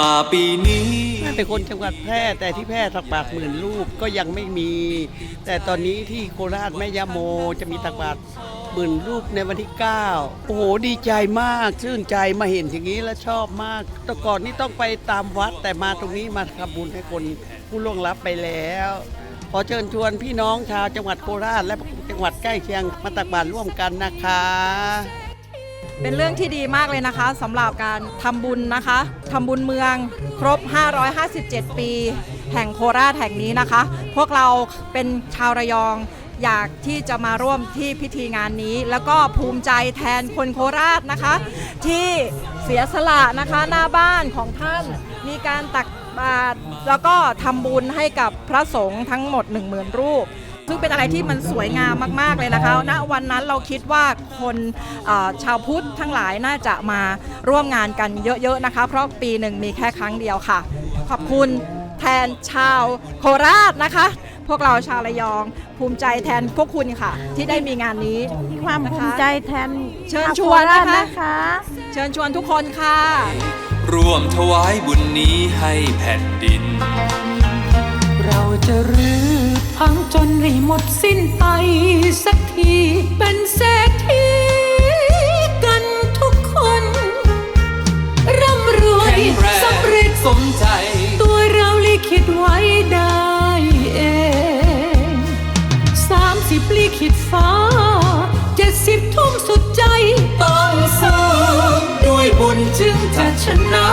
มาปีนี้เป็นคนจังหวัดแพร่แต่ที่แพร่ตักบาตหมื่นรูปก็ยังไม่มี แต่ตอนนี้ที่โคราชแม่ยาโมจะมีตักบาตหมื่นรูปในวันที่ 9 โอ้โหดีใจมากชื่นใจมาเห็นอย่างนี้แล้วชอบมาก แต่ก่อนนี่ต้องไปตามวัดแต่มาตรงนี้มาทำบุญให้คนผู้ล่วงลับไปแล้ว ขอเชิญชวนพี่น้องชาวจังหวัดโคราชและจังหวัดใกล้เคียงมาตักบาตรร่วมกันนะคะ เป็นเรื่องที่ดีมากเลยนะคะสำหรับการทำบุญนะคะทำบุญเมืองครบ 557 ปี แห่งโคราชแห่งนี้นะคะ พวกเราเป็นชาวระยองอยากที่จะมาร่วมที่พิธีงานนี้ แล้วก็ภูมิใจแทนคนโคราชนะคะ ที่เสียสละนะคะหน้าบ้านของท่านมีการตักบาตรแล้วก็ทำบุญให้กับพระสงฆ์ทั้งหมด 10,000 รูป ซึ่งเป็นอะไรที่มันสวยงามมาก ๆ เลยนะคะณวันนั้นเราคิดว่าคนเอ่อชาวพุทธทั้งหลายน่าจะมาร่วมงานกันเยอะ ๆ นะคะ เพราะปีหนึ่งมีแค่ครั้งเดียวค่ะ ขอบคุณแทนชาวโคราชนะคะ พวกเราชาวระยองภูมิใจแทนพวกคุณค่ะ ที่ได้มีงานนี้มีความนะคะภูมิใจแทนเชิญชวนนะคะชาโครานะคะ เชิญชวนทุกคนค่ะ ร่วมถวายบุญนี้ให้แผ่นดิน จนให้หมดสิ้นไปสักทีเป็นเศรษฐีกันทุกคน ร่ำรวยแข็งแรงสำเร็จสมใจ ตัวเราลิขิตไว้ได้เองสามสิบลิขิตฟ้าเจ็ดสิบทุ่มสุดใจ ต้องสู้ด้วยบุญจึงจะชนะ